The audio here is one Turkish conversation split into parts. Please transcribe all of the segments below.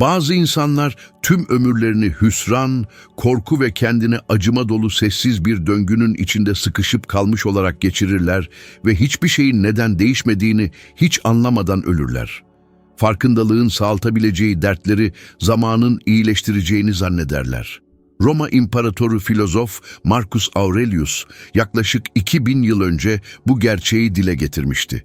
Bazı insanlar tüm ömürlerini hüsran, korku ve kendine acıma dolu sessiz bir döngünün içinde sıkışıp kalmış olarak geçirirler ve hiçbir şeyin neden değişmediğini hiç anlamadan ölürler. Farkındalığın sağaltabileceği dertleri zamanın iyileştireceğini zannederler. Roma İmparatoru filozof Marcus Aurelius yaklaşık 2000 yıl önce bu gerçeği dile getirmişti.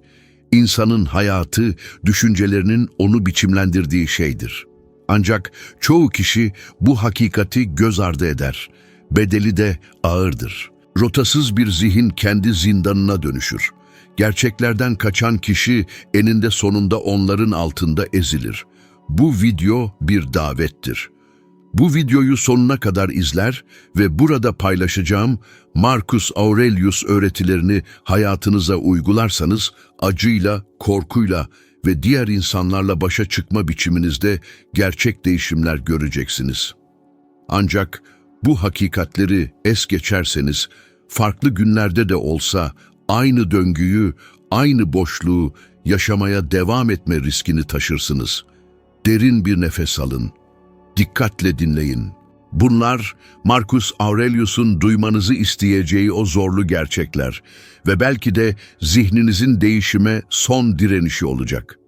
İnsanın hayatı, düşüncelerinin onu biçimlendirdiği şeydir. Ancak çoğu kişi bu hakikati göz ardı eder. Bedeli de ağırdır. Rotasız bir zihin kendi zindanına dönüşür. Gerçeklerden kaçan kişi eninde sonunda onların altında ezilir. Bu video bir davettir. Bu videoyu sonuna kadar izler ve burada paylaşacağım Marcus Aurelius öğretilerini hayatınıza uygularsanız acıyla, korkuyla ve diğer insanlarla başa çıkma biçiminizde gerçek değişimler göreceksiniz. Ancak bu hakikatleri es geçerseniz farklı günlerde de olsa aynı döngüyü, aynı boşluğu yaşamaya devam etme riskini taşırsınız. Derin bir nefes alın. Dikkatle dinleyin. Bunlar Marcus Aurelius'un duymanızı isteyeceği o zorlu gerçekler ve belki de zihninizin değişime son direnişi olacak.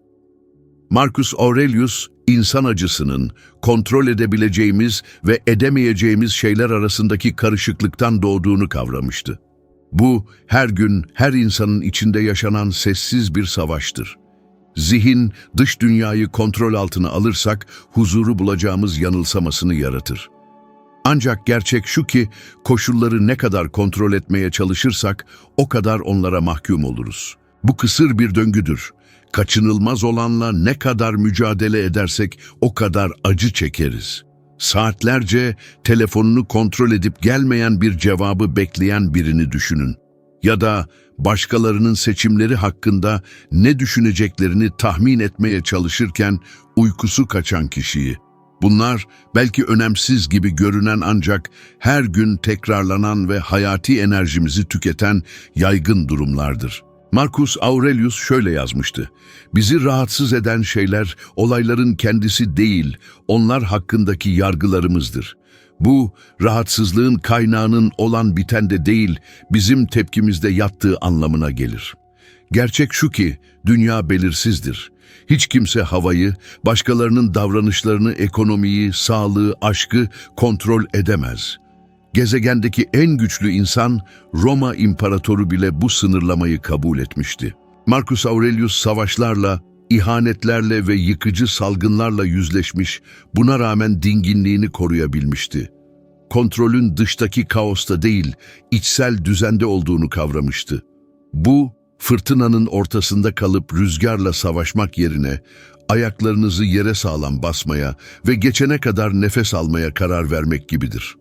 Marcus Aurelius, insan acısının kontrol edebileceğimiz ve edemeyeceğimiz şeyler arasındaki karışıklıktan doğduğunu kavramıştı. Bu, her gün her insanın içinde yaşanan sessiz bir savaştır. Zihin, dış dünyayı kontrol altına alırsak huzuru bulacağımız yanılsamasını yaratır. Ancak gerçek şu ki koşulları ne kadar kontrol etmeye çalışırsak o kadar onlara mahkum oluruz. Bu kısır bir döngüdür. Kaçınılmaz olanla ne kadar mücadele edersek o kadar acı çekeriz. Saatlerce telefonunu kontrol edip gelmeyen bir cevabı bekleyen birini düşünün. Ya da başkalarının seçimleri hakkında ne düşüneceklerini tahmin etmeye çalışırken uykusu kaçan kişiyi. Bunlar belki önemsiz gibi görünen ancak her gün tekrarlanan ve hayati enerjimizi tüketen yaygın durumlardır. Marcus Aurelius şöyle yazmıştı. Bizi rahatsız eden şeyler olayların kendisi değil, onlar hakkındaki yargılarımızdır. Bu, rahatsızlığın kaynağının olan bitende değil, bizim tepkimizde yattığı anlamına gelir. Gerçek şu ki, dünya belirsizdir. Hiç kimse havayı, başkalarının davranışlarını, ekonomiyi, sağlığı, aşkı kontrol edemez. Gezegendeki en güçlü insan, Roma İmparatoru bile bu sınırlamayı kabul etmişti. Marcus Aurelius savaşlarla, ihanetlerle ve yıkıcı salgınlarla yüzleşmiş, buna rağmen dinginliğini koruyabilmişti. Kontrolün dıştaki kaosta değil, içsel düzende olduğunu kavramıştı. Bu, fırtınanın ortasında kalıp rüzgarla savaşmak yerine, ayaklarınızı yere sağlam basmaya ve geçene kadar nefes almaya karar vermek gibidir.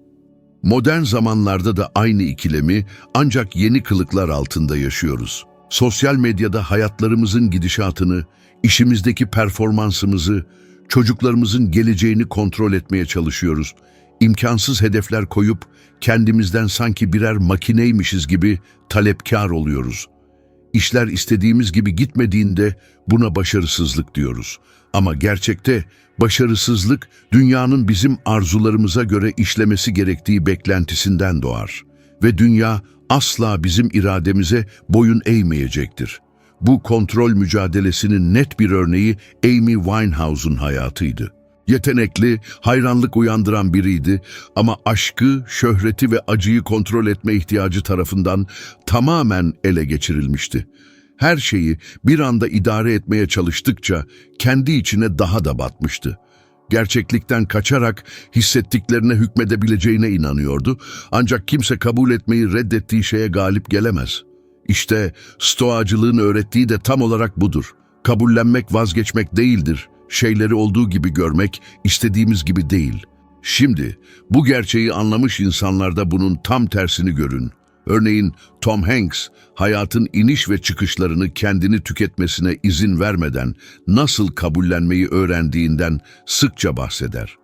Modern zamanlarda da aynı ikilemi ancak yeni kılıklar altında yaşıyoruz. Sosyal medyada hayatlarımızın gidişatını, işimizdeki performansımızı, çocuklarımızın geleceğini kontrol etmeye çalışıyoruz. İmkansız hedefler koyup kendimizden sanki birer makineymişiz gibi talepkar oluyoruz. İşler istediğimiz gibi gitmediğinde buna başarısızlık diyoruz. Ama gerçekte başarısızlık dünyanın bizim arzularımıza göre işlemesi gerektiği beklentisinden doğar. Ve dünya asla bizim irademize boyun eğmeyecektir. Bu kontrol mücadelesinin net bir örneği Amy Winehouse'un hayatıydı. Yetenekli, hayranlık uyandıran biriydi ama aşkı, şöhreti ve acıyı kontrol etme ihtiyacı tarafından tamamen ele geçirilmişti. Her şeyi bir anda idare etmeye çalıştıkça kendi içine daha da batmıştı. Gerçeklikten kaçarak hissettiklerine hükmedebileceğine inanıyordu ancak kimse kabul etmeyi reddettiği şeye galip gelemez. İşte stoacılığın öğrettiği de tam olarak budur. Kabullenmek vazgeçmek değildir şeyleri olduğu gibi görmek istediğimiz gibi değil. Şimdi bu gerçeği anlamış insanlarda bunun tam tersini görün. Örneğin Tom Hanks hayatın iniş ve çıkışlarını kendini tüketmesine izin vermeden nasıl kabullenmeyi öğrendiğinden sıkça bahseder.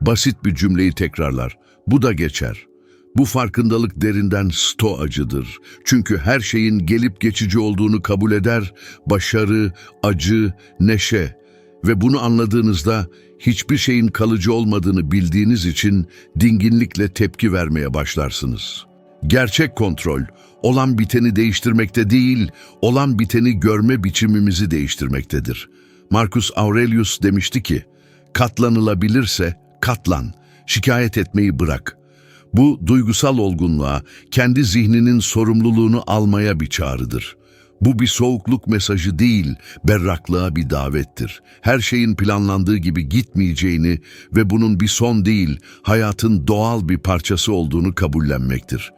Basit bir cümleyi tekrarlar. Bu da geçer. Bu farkındalık derinden stoacıdır. Çünkü her şeyin gelip geçici olduğunu kabul eder, başarı, acı, neşe, Ve bunu anladığınızda hiçbir şeyin kalıcı olmadığını bildiğiniz için dinginlikle tepki vermeye başlarsınız. Gerçek kontrol, olan biteni değiştirmekte değil, olan biteni görme biçimimizi değiştirmektedir. Marcus Aurelius demişti ki, katlanılabilirse katlan, şikayet etmeyi bırak. Bu duygusal olgunluğa, kendi zihninin sorumluluğunu almaya bir çağrıdır. Bu bir soğukluk mesajı değil, berraklığa bir davettir. Her şeyin planlandığı gibi gitmeyeceğini ve bunun bir son değil, hayatın doğal bir parçası olduğunu kabullenmektir.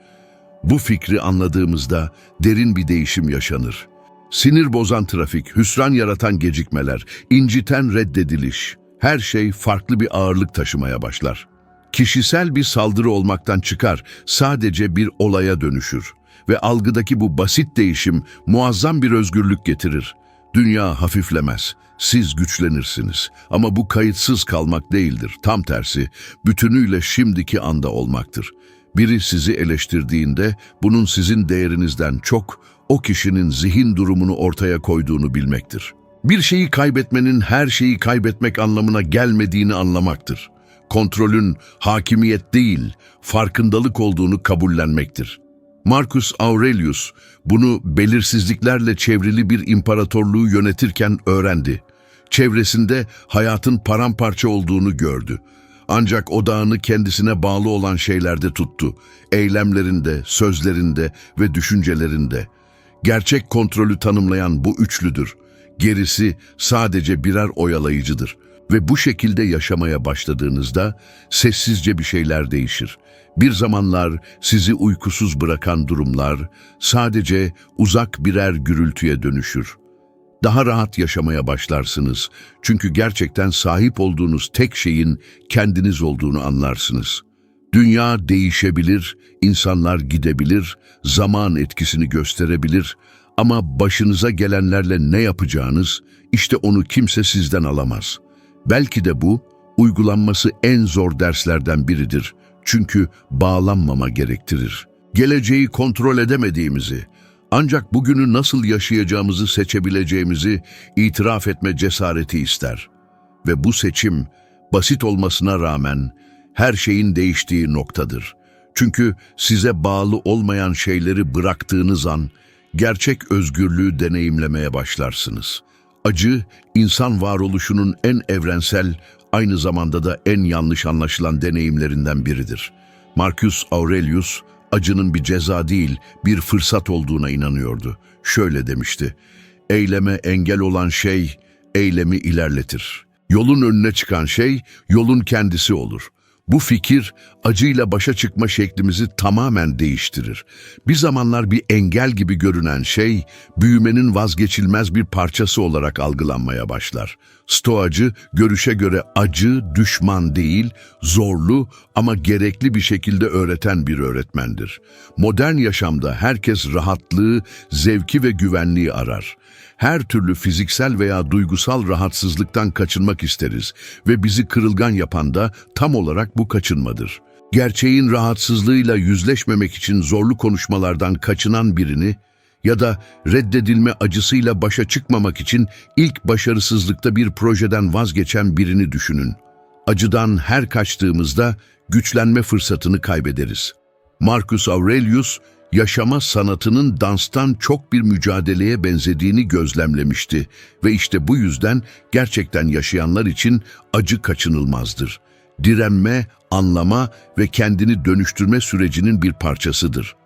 Bu fikri anladığımızda derin bir değişim yaşanır. Sinir bozan trafik, hüsran yaratan gecikmeler, inciten reddediliş, her şey farklı bir ağırlık taşımaya başlar. Kişisel bir saldırı olmaktan çıkar, sadece bir olaya dönüşür. Ve algıdaki bu basit değişim muazzam bir özgürlük getirir. Dünya hafiflemez, siz güçlenirsiniz. Ama bu kayıtsız kalmak değildir, tam tersi, bütünüyle şimdiki anda olmaktır. Biri sizi eleştirdiğinde bunun sizin değerinizden çok o kişinin zihin durumunu ortaya koyduğunu bilmektir. Bir şeyi kaybetmenin her şeyi kaybetmek anlamına gelmediğini anlamaktır. Kontrolün hakimiyet değil, farkındalık olduğunu kabullenmektir. Marcus Aurelius bunu belirsizliklerle çevrili bir imparatorluğu yönetirken öğrendi. Çevresinde hayatın paramparça olduğunu gördü. Ancak odağını kendisine bağlı olan şeylerde tuttu. Eylemlerinde, sözlerinde ve düşüncelerinde. Gerçek kontrolü tanımlayan bu üçlüdür. Gerisi sadece birer oyalayıcıdır. Ve bu şekilde yaşamaya başladığınızda sessizce bir şeyler değişir. Bir zamanlar sizi uykusuz bırakan durumlar sadece uzak birer gürültüye dönüşür. Daha rahat yaşamaya başlarsınız. Çünkü gerçekten sahip olduğunuz tek şeyin kendiniz olduğunu anlarsınız. Dünya değişebilir, insanlar gidebilir, zaman etkisini gösterebilir ama başınıza gelenlerle ne yapacağınız, işte onu kimse sizden alamaz. Belki de bu, uygulanması en zor derslerden biridir. Çünkü bağlanmama gerektirir. Geleceği kontrol edemediğimizi, ancak bugünü nasıl yaşayacağımızı seçebileceğimizi itiraf etme cesareti ister. Ve bu seçim, basit olmasına rağmen her şeyin değiştiği noktadır. Çünkü size bağlı olmayan şeyleri bıraktığınız an, gerçek özgürlüğü deneyimlemeye başlarsınız. Acı, insan varoluşunun en evrensel, aynı zamanda da en yanlış anlaşılan deneyimlerinden biridir. Marcus Aurelius, acının bir ceza değil, bir fırsat olduğuna inanıyordu. Şöyle demişti, eyleme engel olan şey, eylemi ilerletir. Yolun önüne çıkan şey, yolun kendisi olur. Bu fikir acıyla başa çıkma şeklimizi tamamen değiştirir. Bir zamanlar bir engel gibi görünen şey, büyümenin vazgeçilmez bir parçası olarak algılanmaya başlar. Stoacı, görüşe göre acı, düşman değil, zorlu ama gerekli bir şekilde öğreten bir öğretmendir. Modern yaşamda herkes rahatlığı, zevki ve güvenliği arar. Her türlü fiziksel veya duygusal rahatsızlıktan kaçınmak isteriz ve bizi kırılgan yapan da tam olarak bu kaçınmadır. Gerçeğin rahatsızlığıyla yüzleşmemek için zorlu konuşmalardan kaçınan birini ya da reddedilme acısıyla başa çıkmamak için ilk başarısızlıkta bir projeden vazgeçen birini düşünün. Acıdan her kaçtığımızda güçlenme fırsatını kaybederiz. Marcus Aurelius, yaşama sanatının danstan çok bir mücadeleye benzediğini gözlemlemişti ve işte bu yüzden gerçekten yaşayanlar için acı kaçınılmazdır. Direnme, anlama ve kendini dönüştürme sürecinin bir parçasıdır.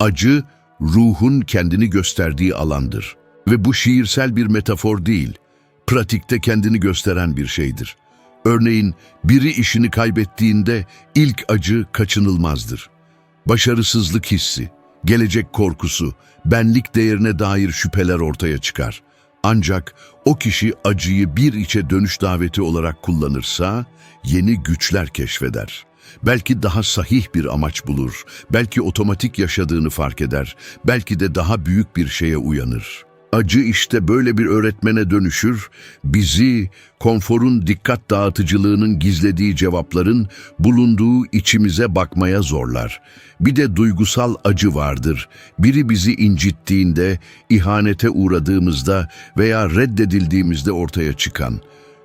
Acı, ruhun kendini gösterdiği alandır. Ve bu şiirsel bir metafor değil, pratikte kendini gösteren bir şeydir. Örneğin biri işini kaybettiğinde ilk acı kaçınılmazdır. Başarısızlık hissi, gelecek korkusu, benlik değerine dair şüpheler ortaya çıkar. Ancak o kişi acıyı bir içe dönüş daveti olarak kullanırsa yeni güçler keşfeder. Belki daha sahih bir amaç bulur, belki otomatik yaşadığını fark eder, belki de daha büyük bir şeye uyanır. Acı işte böyle bir öğretmene dönüşür, bizi konforun dikkat dağıtıcılığının gizlediği cevapların bulunduğu içimize bakmaya zorlar. Bir de duygusal acı vardır. Biri bizi incittiğinde, ihanete uğradığımızda veya reddedildiğimizde ortaya çıkan.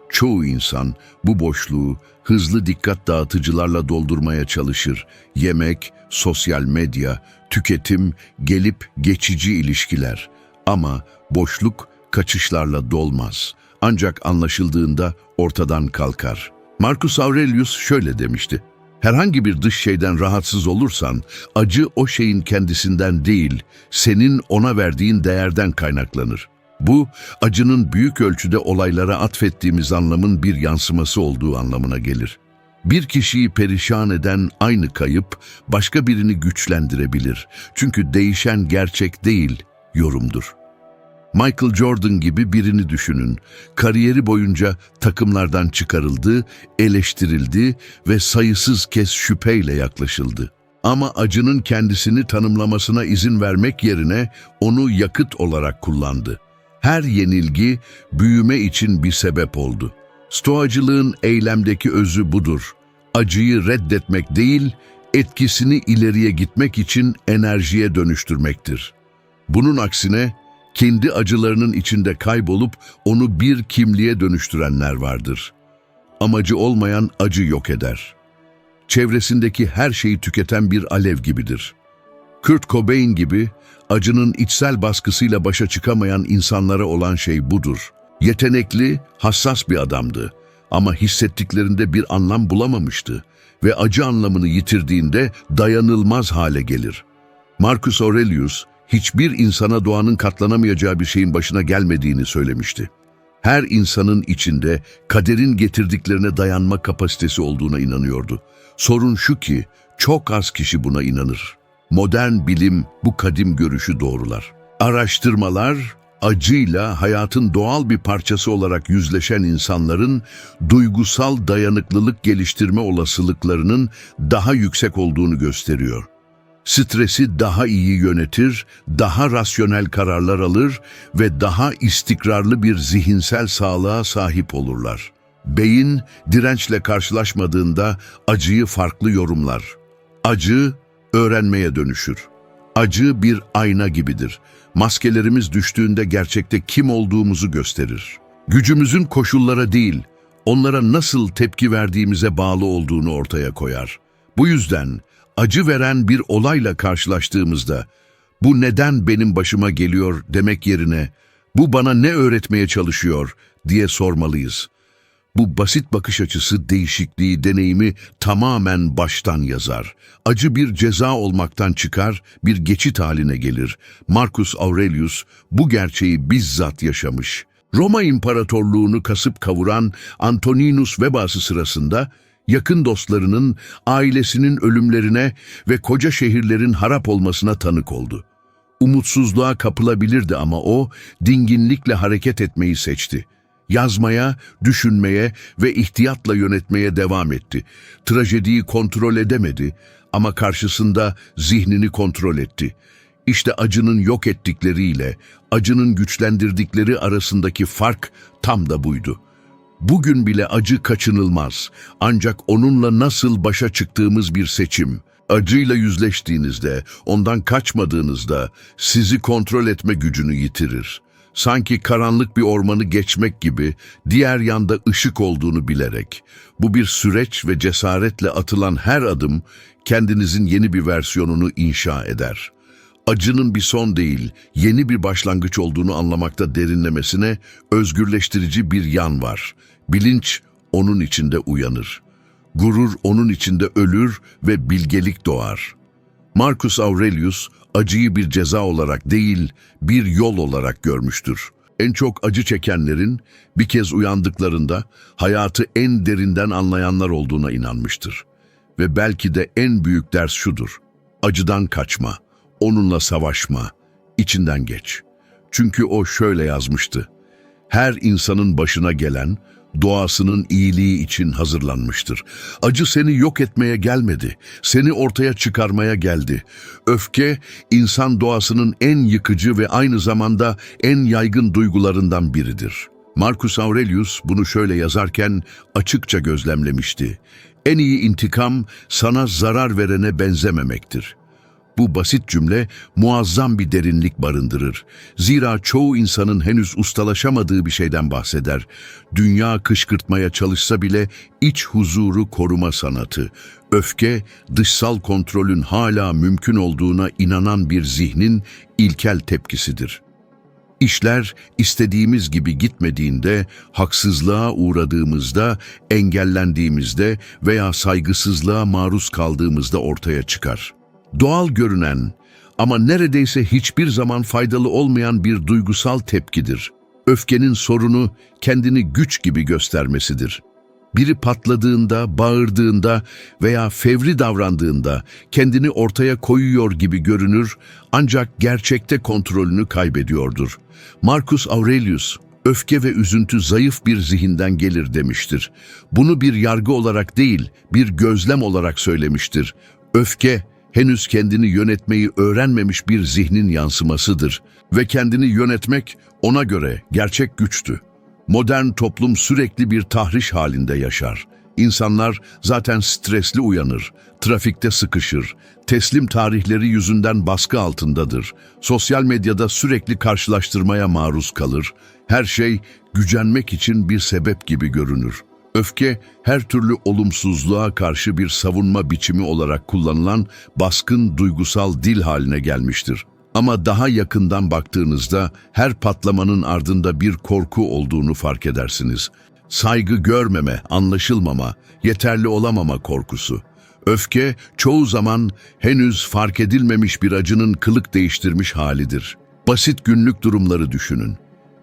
Çoğu insan bu boşluğu hızlı dikkat dağıtıcılarla doldurmaya çalışır. Yemek, sosyal medya, tüketim, gelip geçici ilişkiler. Ama boşluk kaçışlarla dolmaz. Ancak anlaşıldığında ortadan kalkar. Marcus Aurelius şöyle demişti. Herhangi bir dış şeyden rahatsız olursan, acı o şeyin kendisinden değil, senin ona verdiğin değerden kaynaklanır. Bu, acının büyük ölçüde olaylara atfettiğimiz anlamın bir yansıması olduğu anlamına gelir. Bir kişiyi perişan eden aynı kayıp, başka birini güçlendirebilir. Çünkü değişen gerçek değil, yorumdur. Michael Jordan gibi birini düşünün. Kariyeri boyunca takımlardan çıkarıldı, eleştirildi ve sayısız kez şüpheyle yaklaşıldı. Ama acının kendisini tanımlamasına izin vermek yerine onu yakıt olarak kullandı. Her yenilgi büyüme için bir sebep oldu. Stoacılığın eylemdeki özü budur. Acıyı reddetmek değil, etkisini ileriye gitmek için enerjiye dönüştürmektir. Bunun aksine kendi acılarının içinde kaybolup onu bir kimliğe dönüştürenler vardır. Amacı olmayan acı yok eder. Çevresindeki her şeyi tüketen bir alev gibidir. Kurt Cobain gibi acının içsel baskısıyla başa çıkamayan insanlara olan şey budur. Yetenekli, hassas bir adamdı ama hissettiklerinde bir anlam bulamamıştı ve acı anlamını yitirdiğinde dayanılmaz hale gelir. Marcus Aurelius, hiçbir insana doğanın katlanamayacağı bir şeyin başına gelmediğini söylemişti. Her insanın içinde kaderin getirdiklerine dayanma kapasitesi olduğuna inanıyordu. Sorun şu ki çok az kişi buna inanır. Modern bilim bu kadim görüşü doğrular. Araştırmalar acıyla hayatın doğal bir parçası olarak yüzleşen insanların duygusal dayanıklılık geliştirme olasılıklarının daha yüksek olduğunu gösteriyor stresi daha iyi yönetir, daha rasyonel kararlar alır ve daha istikrarlı bir zihinsel sağlığa sahip olurlar. Beyin dirençle karşılaşmadığında acıyı farklı yorumlar. Acı öğrenmeye dönüşür. Acı bir ayna gibidir. Maskelerimiz düştüğünde gerçekte kim olduğumuzu gösterir. Gücümüzün koşullara değil, onlara nasıl tepki verdiğimize bağlı olduğunu ortaya koyar. Bu yüzden acı veren bir olayla karşılaştığımızda bu neden benim başıma geliyor demek yerine bu bana ne öğretmeye çalışıyor diye sormalıyız. Bu basit bakış açısı değişikliği, deneyimi tamamen baştan yazar. Acı bir ceza olmaktan çıkar, bir geçit haline gelir. Marcus Aurelius bu gerçeği bizzat yaşamış. Roma İmparatorluğunu kasıp kavuran Antoninus vebası sırasında yakın dostlarının, ailesinin ölümlerine ve koca şehirlerin harap olmasına tanık oldu. Umutsuzluğa kapılabilirdi ama o dinginlikle hareket etmeyi seçti. Yazmaya, düşünmeye ve ihtiyatla yönetmeye devam etti. Trajediyi kontrol edemedi ama karşısında zihnini kontrol etti. İşte acının yok ettikleriyle acının güçlendirdikleri arasındaki fark tam da buydu. Bugün bile acı kaçınılmaz. Ancak onunla nasıl başa çıktığımız bir seçim. Acıyla yüzleştiğinizde, ondan kaçmadığınızda sizi kontrol etme gücünü yitirir. Sanki karanlık bir ormanı geçmek gibi diğer yanda ışık olduğunu bilerek. Bu bir süreç ve cesaretle atılan her adım kendinizin yeni bir versiyonunu inşa eder. Acının bir son değil, yeni bir başlangıç olduğunu anlamakta derinlemesine özgürleştirici bir yan var. Bilinç onun içinde uyanır. Gurur onun içinde ölür ve bilgelik doğar. Marcus Aurelius acıyı bir ceza olarak değil, bir yol olarak görmüştür. En çok acı çekenlerin bir kez uyandıklarında hayatı en derinden anlayanlar olduğuna inanmıştır. Ve belki de en büyük ders şudur. Acıdan kaçma, onunla savaşma, içinden geç. Çünkü o şöyle yazmıştı. Her insanın başına gelen doğasının iyiliği için hazırlanmıştır. Acı seni yok etmeye gelmedi, seni ortaya çıkarmaya geldi. Öfke, insan doğasının en yıkıcı ve aynı zamanda en yaygın duygularından biridir. Marcus Aurelius bunu şöyle yazarken açıkça gözlemlemişti. En iyi intikam sana zarar verene benzememektir. Bu basit cümle muazzam bir derinlik barındırır. Zira çoğu insanın henüz ustalaşamadığı bir şeyden bahseder. Dünya kışkırtmaya çalışsa bile iç huzuru koruma sanatı. Öfke, dışsal kontrolün hala mümkün olduğuna inanan bir zihnin ilkel tepkisidir. İşler istediğimiz gibi gitmediğinde, haksızlığa uğradığımızda, engellendiğimizde veya saygısızlığa maruz kaldığımızda ortaya çıkar. Doğal görünen ama neredeyse hiçbir zaman faydalı olmayan bir duygusal tepkidir. Öfkenin sorunu kendini güç gibi göstermesidir. Biri patladığında, bağırdığında veya fevri davrandığında kendini ortaya koyuyor gibi görünür ancak gerçekte kontrolünü kaybediyordur. Marcus Aurelius, öfke ve üzüntü zayıf bir zihinden gelir demiştir. Bunu bir yargı olarak değil, bir gözlem olarak söylemiştir. Öfke, henüz kendini yönetmeyi öğrenmemiş bir zihnin yansımasıdır ve kendini yönetmek ona göre gerçek güçtü. Modern toplum sürekli bir tahriş halinde yaşar. İnsanlar zaten stresli uyanır, trafikte sıkışır, teslim tarihleri yüzünden baskı altındadır. Sosyal medyada sürekli karşılaştırmaya maruz kalır. Her şey gücenmek için bir sebep gibi görünür. Öfke, her türlü olumsuzluğa karşı bir savunma biçimi olarak kullanılan baskın duygusal dil haline gelmiştir. Ama daha yakından baktığınızda her patlamanın ardında bir korku olduğunu fark edersiniz. Saygı görmeme, anlaşılmama, yeterli olamama korkusu. Öfke çoğu zaman henüz fark edilmemiş bir acının kılık değiştirmiş halidir. Basit günlük durumları düşünün.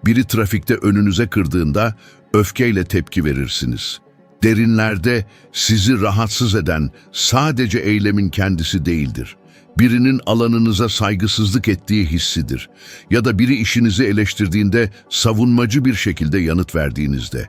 Biri trafikte önünüze kırdığında öfkeyle tepki verirsiniz. Derinlerde sizi rahatsız eden sadece eylemin kendisi değildir. Birinin alanınıza saygısızlık ettiği hissidir. Ya da biri işinizi eleştirdiğinde savunmacı bir şekilde yanıt verdiğinizde.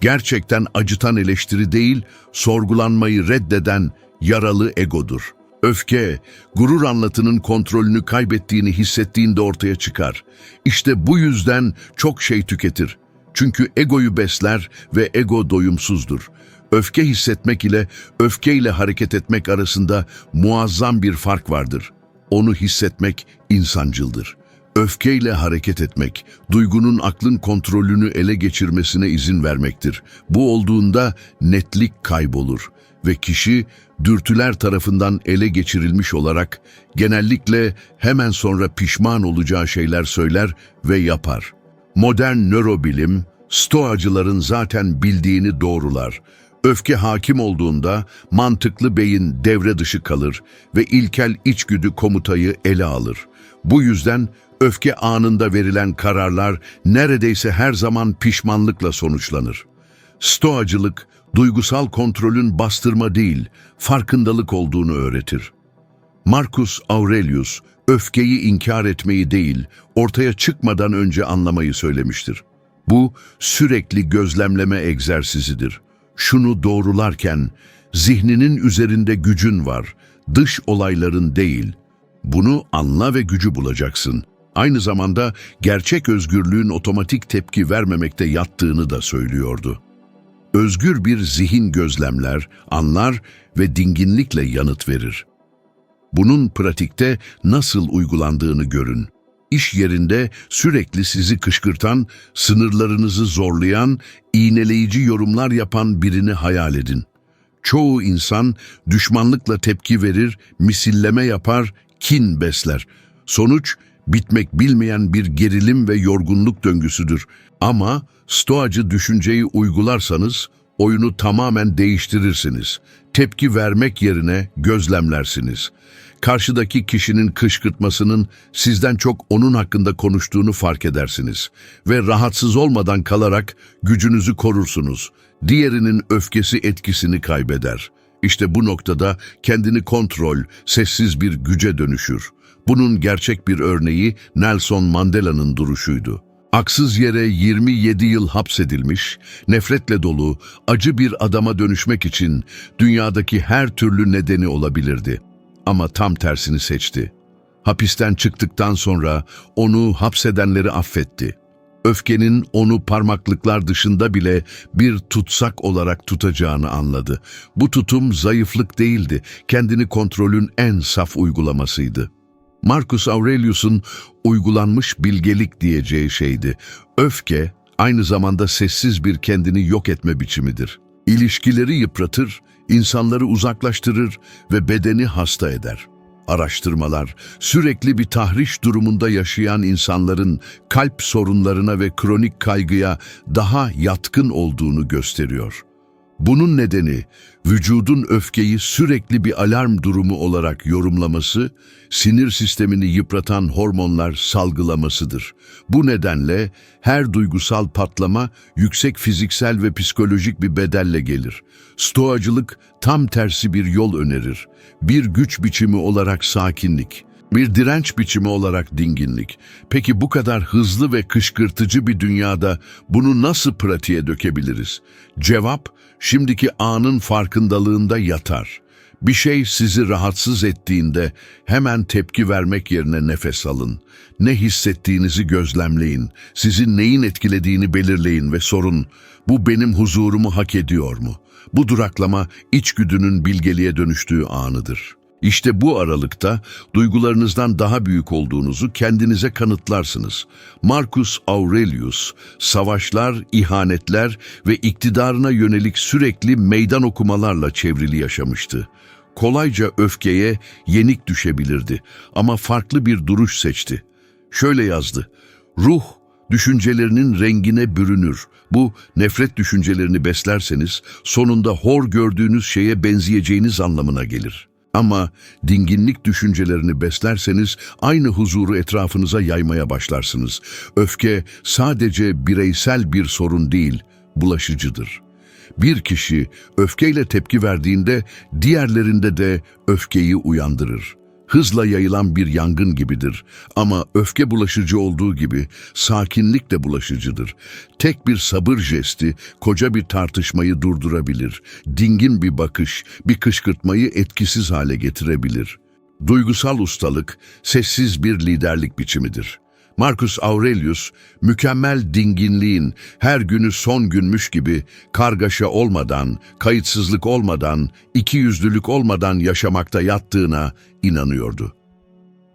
Gerçekten acıtan eleştiri değil, sorgulanmayı reddeden yaralı egodur. Öfke, gurur anlatının kontrolünü kaybettiğini hissettiğinde ortaya çıkar. İşte bu yüzden çok şey tüketir. Çünkü egoyu besler ve ego doyumsuzdur. Öfke hissetmek ile öfkeyle hareket etmek arasında muazzam bir fark vardır. Onu hissetmek insancıldır. Öfkeyle hareket etmek, duygunun aklın kontrolünü ele geçirmesine izin vermektir. Bu olduğunda netlik kaybolur ve kişi dürtüler tarafından ele geçirilmiş olarak genellikle hemen sonra pişman olacağı şeyler söyler ve yapar. Modern nörobilim, stoacıların zaten bildiğini doğrular. Öfke hakim olduğunda mantıklı beyin devre dışı kalır ve ilkel içgüdü komutayı ele alır. Bu yüzden öfke anında verilen kararlar neredeyse her zaman pişmanlıkla sonuçlanır. Stoacılık, duygusal kontrolün bastırma değil, farkındalık olduğunu öğretir. Marcus Aurelius, öfkeyi inkar etmeyi değil, ortaya çıkmadan önce anlamayı söylemiştir. Bu, sürekli gözlemleme egzersizidir. Şunu doğrularken, zihninin üzerinde gücün var, dış olayların değil. Bunu anla ve gücü bulacaksın. Aynı zamanda gerçek özgürlüğün otomatik tepki vermemekte yattığını da söylüyordu. Özgür bir zihin gözlemler, anlar ve dinginlikle yanıt verir. Bunun pratikte nasıl uygulandığını görün. İş yerinde sürekli sizi kışkırtan, sınırlarınızı zorlayan, iğneleyici yorumlar yapan birini hayal edin. Çoğu insan düşmanlıkla tepki verir, misilleme yapar, kin besler. Sonuç, bitmek bilmeyen bir gerilim ve yorgunluk döngüsüdür. Ama stoacı düşünceyi uygularsanız oyunu tamamen değiştirirsiniz. Tepki vermek yerine gözlemlersiniz. Karşıdaki kişinin kışkırtmasının sizden çok onun hakkında konuştuğunu fark edersiniz ve rahatsız olmadan kalarak gücünüzü korursunuz. Diğerinin öfkesi etkisini kaybeder. İşte bu noktada kendini kontrol, sessiz bir güce dönüşür. Bunun gerçek bir örneği Nelson Mandela'nın duruşuydu. Aksız yere 27 yıl hapsedilmiş, nefretle dolu, acı bir adama dönüşmek için dünyadaki her türlü nedeni olabilirdi. Ama tam tersini seçti. Hapisten çıktıktan sonra onu hapsedenleri affetti. öfkenin onu parmaklıklar dışında bile bir tutsak olarak tutacağını anladı. Bu tutum zayıflık değildi, kendini kontrolün en saf uygulamasıydı. Marcus Aurelius'un uygulanmış bilgelik diyeceği şeydi. Öfke aynı zamanda sessiz bir kendini yok etme biçimidir. İlişkileri yıpratır, insanları uzaklaştırır ve bedeni hasta eder. Araştırmalar, sürekli bir tahriş durumunda yaşayan insanların kalp sorunlarına ve kronik kaygıya daha yatkın olduğunu gösteriyor. Bunun nedeni vücudun öfkeyi sürekli bir alarm durumu olarak yorumlaması, sinir sistemini yıpratan hormonlar salgılamasıdır. Bu nedenle her duygusal patlama yüksek fiziksel ve psikolojik bir bedelle gelir. Stoacılık tam tersi bir yol önerir. Bir güç biçimi olarak sakinlik, bir direnç biçimi olarak dinginlik. Peki bu kadar hızlı ve kışkırtıcı bir dünyada bunu nasıl pratiğe dökebiliriz? Cevap, şimdiki anın farkındalığında yatar. Bir şey sizi rahatsız ettiğinde hemen tepki vermek yerine nefes alın. Ne hissettiğinizi gözlemleyin. Sizi neyin etkilediğini belirleyin ve sorun, bu benim huzurumu hak ediyor mu? Bu duraklama içgüdünün bilgeliğe dönüştüğü anıdır. İşte bu aralıkta duygularınızdan daha büyük olduğunuzu kendinize kanıtlarsınız. Marcus Aurelius, savaşlar, ihanetler ve iktidarına yönelik sürekli meydan okumalarla çevrili yaşamıştı. Kolayca öfkeye yenik düşebilirdi ama farklı bir duruş seçti. Şöyle yazdı, ruh düşüncelerinin rengine bürünür. Bu nefret düşüncelerini beslerseniz sonunda hor gördüğünüz şeye benzeyeceğiniz anlamına gelir. Ama dinginlik düşüncelerini beslerseniz aynı huzuru etrafınıza yaymaya başlarsınız. Öfke sadece bireysel bir sorun değil, bulaşıcıdır. Bir kişi öfkeyle tepki verdiğinde diğerlerinde de öfkeyi uyandırır. Hızla yayılan bir yangın gibidir ama öfke bulaşıcı olduğu gibi sakinlik de bulaşıcıdır. Tek bir sabır jesti koca bir tartışmayı durdurabilir. Dingin bir bakış bir kışkırtmayı etkisiz hale getirebilir. Duygusal ustalık sessiz bir liderlik biçimidir. Marcus Aurelius, mükemmel dinginliğin her günü son günmüş gibi kargaşa olmadan, kayıtsızlık olmadan, ikiyüzlülük olmadan yaşamakta yattığına inanıyordu.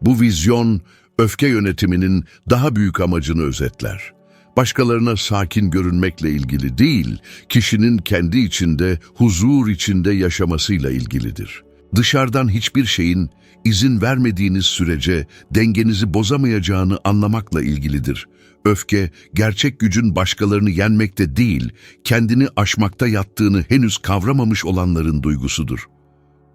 Bu vizyon, öfke yönetiminin daha büyük amacını özetler. Başkalarına sakin görünmekle ilgili değil, kişinin kendi içinde, huzur içinde yaşamasıyla ilgilidir. Dışarıdan hiçbir şeyin izin vermediğiniz sürece dengenizi bozamayacağını anlamakla ilgilidir. Öfke, gerçek gücün başkalarını yenmekte değil, kendini aşmakta yattığını henüz kavramamış olanların duygusudur.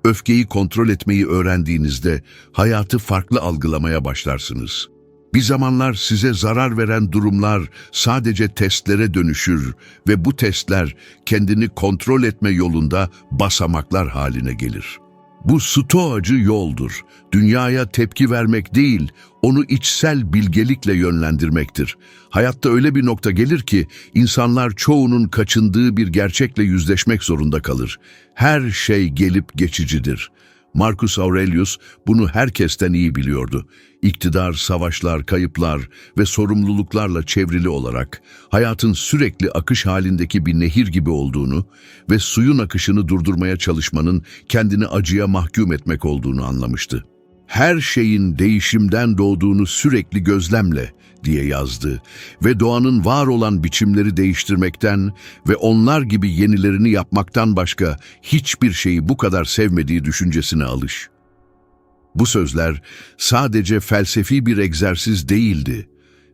Öfkeyi kontrol etmeyi öğrendiğinizde hayatı farklı algılamaya başlarsınız. Bir zamanlar size zarar veren durumlar sadece testlere dönüşür ve bu testler kendini kontrol etme yolunda basamaklar haline gelir.'' Bu stoacı yoldur. Dünyaya tepki vermek değil, onu içsel bilgelikle yönlendirmektir. Hayatta öyle bir nokta gelir ki insanlar çoğunun kaçındığı bir gerçekle yüzleşmek zorunda kalır. Her şey gelip geçicidir. Marcus Aurelius bunu herkesten iyi biliyordu. İktidar, savaşlar, kayıplar ve sorumluluklarla çevrili olarak hayatın sürekli akış halindeki bir nehir gibi olduğunu ve suyun akışını durdurmaya çalışmanın kendini acıya mahkum etmek olduğunu anlamıştı. Her şeyin değişimden doğduğunu sürekli gözlemle diye yazdı ve doğanın var olan biçimleri değiştirmekten ve onlar gibi yenilerini yapmaktan başka hiçbir şeyi bu kadar sevmediği düşüncesine alış. Bu sözler sadece felsefi bir egzersiz değildi,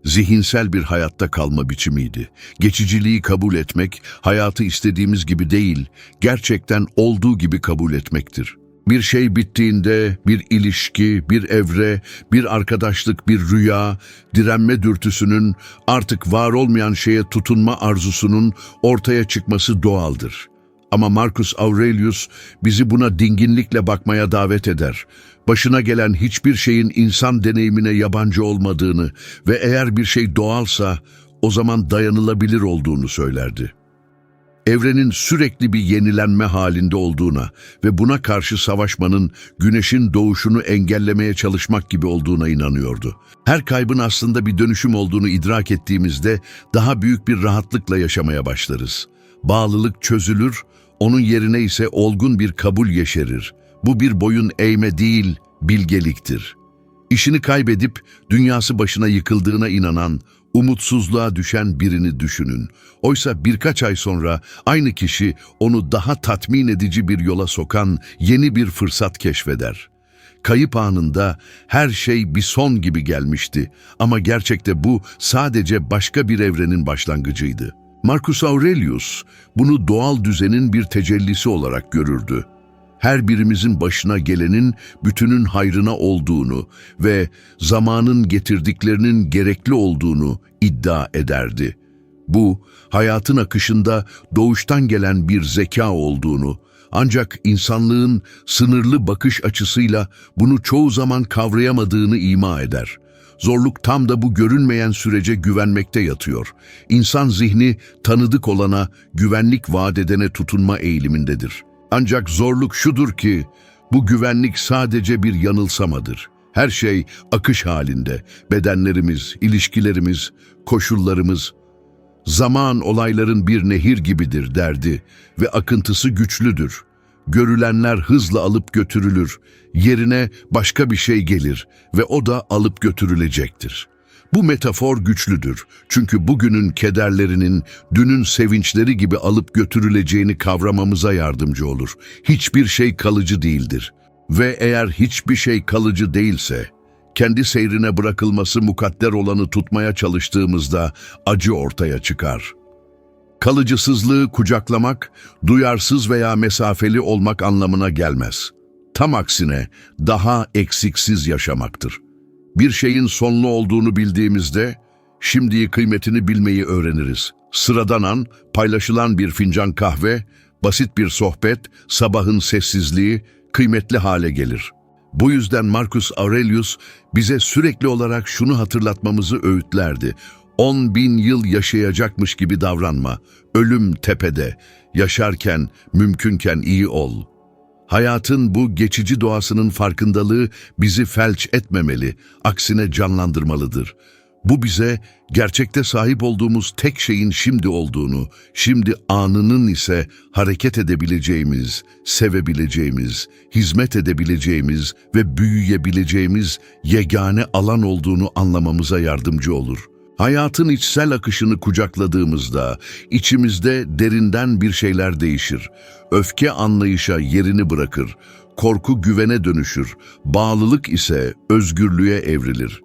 zihinsel bir hayatta kalma biçimiydi. Geçiciliği kabul etmek, hayatı istediğimiz gibi değil, gerçekten olduğu gibi kabul etmektir.'' Bir şey bittiğinde bir ilişki, bir evre, bir arkadaşlık, bir rüya, direnme dürtüsünün, artık var olmayan şeye tutunma arzusunun ortaya çıkması doğaldır. Ama Marcus Aurelius bizi buna dinginlikle bakmaya davet eder. Başına gelen hiçbir şeyin insan deneyimine yabancı olmadığını ve eğer bir şey doğalsa o zaman dayanılabilir olduğunu söylerdi. Evrenin sürekli bir yenilenme halinde olduğuna ve buna karşı savaşmanın güneşin doğuşunu engellemeye çalışmak gibi olduğuna inanıyordu. Her kaybın aslında bir dönüşüm olduğunu idrak ettiğimizde daha büyük bir rahatlıkla yaşamaya başlarız. Bağlılık çözülür, onun yerine ise olgun bir kabul yeşerir. Bu bir boyun eğme değil, bilgeliktir. İşini kaybedip dünyası başına yıkıldığına inanan, umutsuzluğa düşen birini düşünün. Oysa birkaç ay sonra aynı kişi onu daha tatmin edici bir yola sokan yeni bir fırsat keşfeder. Kayıp anında her şey bir son gibi gelmişti ama gerçekte bu sadece başka bir evrenin başlangıcıydı. Marcus Aurelius bunu doğal düzenin bir tecellisi olarak görürdü her birimizin başına gelenin bütünün hayrına olduğunu ve zamanın getirdiklerinin gerekli olduğunu iddia ederdi. Bu, hayatın akışında doğuştan gelen bir zeka olduğunu, ancak insanlığın sınırlı bakış açısıyla bunu çoğu zaman kavrayamadığını ima eder. Zorluk tam da bu görünmeyen sürece güvenmekte yatıyor. İnsan zihni tanıdık olana, güvenlik vaat edene tutunma eğilimindedir.'' Ancak zorluk şudur ki bu güvenlik sadece bir yanılsamadır. Her şey akış halinde. Bedenlerimiz, ilişkilerimiz, koşullarımız. Zaman olayların bir nehir gibidir derdi ve akıntısı güçlüdür. Görülenler hızla alıp götürülür. Yerine başka bir şey gelir ve o da alıp götürülecektir.'' Bu metafor güçlüdür. Çünkü bugünün kederlerinin dünün sevinçleri gibi alıp götürüleceğini kavramamıza yardımcı olur. Hiçbir şey kalıcı değildir. Ve eğer hiçbir şey kalıcı değilse, kendi seyrine bırakılması mukadder olanı tutmaya çalıştığımızda acı ortaya çıkar. Kalıcısızlığı kucaklamak, duyarsız veya mesafeli olmak anlamına gelmez. Tam aksine daha eksiksiz yaşamaktır. Bir şeyin sonlu olduğunu bildiğimizde şimdiyi kıymetini bilmeyi öğreniriz. Sıradan an, paylaşılan bir fincan kahve, basit bir sohbet, sabahın sessizliği kıymetli hale gelir. Bu yüzden Marcus Aurelius bize sürekli olarak şunu hatırlatmamızı öğütlerdi. On bin yıl yaşayacakmış gibi davranma. Ölüm tepede. Yaşarken, mümkünken iyi ol.'' Hayatın bu geçici doğasının farkındalığı bizi felç etmemeli, aksine canlandırmalıdır. Bu bize gerçekte sahip olduğumuz tek şeyin şimdi olduğunu, şimdi anının ise hareket edebileceğimiz, sevebileceğimiz, hizmet edebileceğimiz ve büyüyebileceğimiz yegane alan olduğunu anlamamıza yardımcı olur.'' Hayatın içsel akışını kucakladığımızda içimizde derinden bir şeyler değişir. Öfke anlayışa yerini bırakır, korku güvene dönüşür, bağlılık ise özgürlüğe evrilir.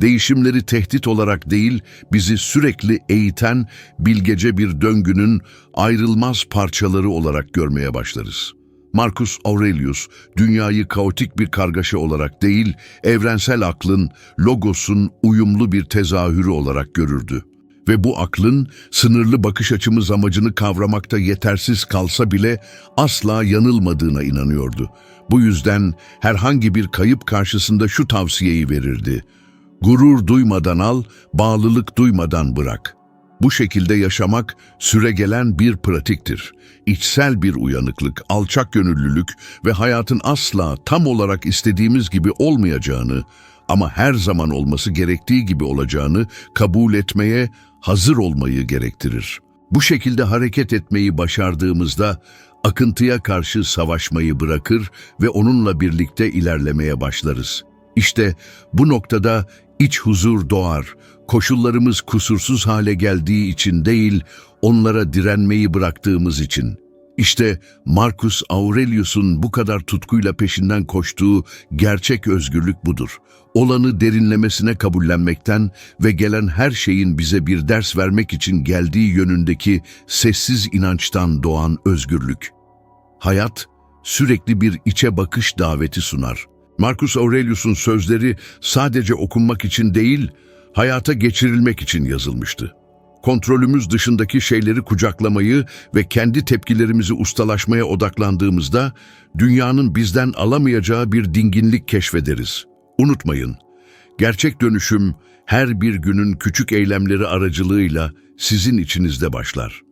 Değişimleri tehdit olarak değil, bizi sürekli eğiten bilgece bir döngünün ayrılmaz parçaları olarak görmeye başlarız.'' Marcus Aurelius, dünyayı kaotik bir kargaşa olarak değil, evrensel aklın, logosun uyumlu bir tezahürü olarak görürdü. Ve bu aklın sınırlı bakış açımız amacını kavramakta yetersiz kalsa bile asla yanılmadığına inanıyordu. Bu yüzden herhangi bir kayıp karşısında şu tavsiyeyi verirdi. Gurur duymadan al, bağlılık duymadan bırak. Bu şekilde yaşamak süregelen bir pratiktir. İçsel bir uyanıklık, alçak gönüllülük ve hayatın asla tam olarak istediğimiz gibi olmayacağını ama her zaman olması gerektiği gibi olacağını kabul etmeye hazır olmayı gerektirir. Bu şekilde hareket etmeyi başardığımızda akıntıya karşı savaşmayı bırakır ve onunla birlikte ilerlemeye başlarız. İşte bu noktada iç huzur doğar, koşullarımız kusursuz hale geldiği için değil, onlara direnmeyi bıraktığımız için. İşte Marcus Aurelius'un bu kadar tutkuyla peşinden koştuğu gerçek özgürlük budur. Olanı derinlemesine kabullenmekten ve gelen her şeyin bize bir ders vermek için geldiği yönündeki sessiz inançtan doğan özgürlük. Hayat sürekli bir içe bakış daveti sunar. Marcus Aurelius'un sözleri sadece okunmak için değil, hayata geçirilmek için yazılmıştı. Kontrolümüz dışındaki şeyleri kucaklamayı ve kendi tepkilerimizi ustalaşmaya odaklandığımızda dünyanın bizden alamayacağı bir dinginlik keşfederiz. Unutmayın, gerçek dönüşüm her bir günün küçük eylemleri aracılığıyla sizin içinizde başlar.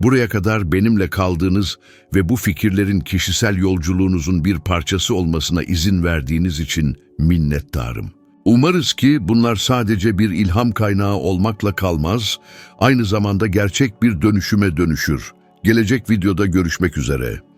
Buraya kadar benimle kaldığınız ve bu fikirlerin kişisel yolculuğunuzun bir parçası olmasına izin verdiğiniz için minnettarım. Umarız ki bunlar sadece bir ilham kaynağı olmakla kalmaz, aynı zamanda gerçek bir dönüşüme dönüşür. Gelecek videoda görüşmek üzere.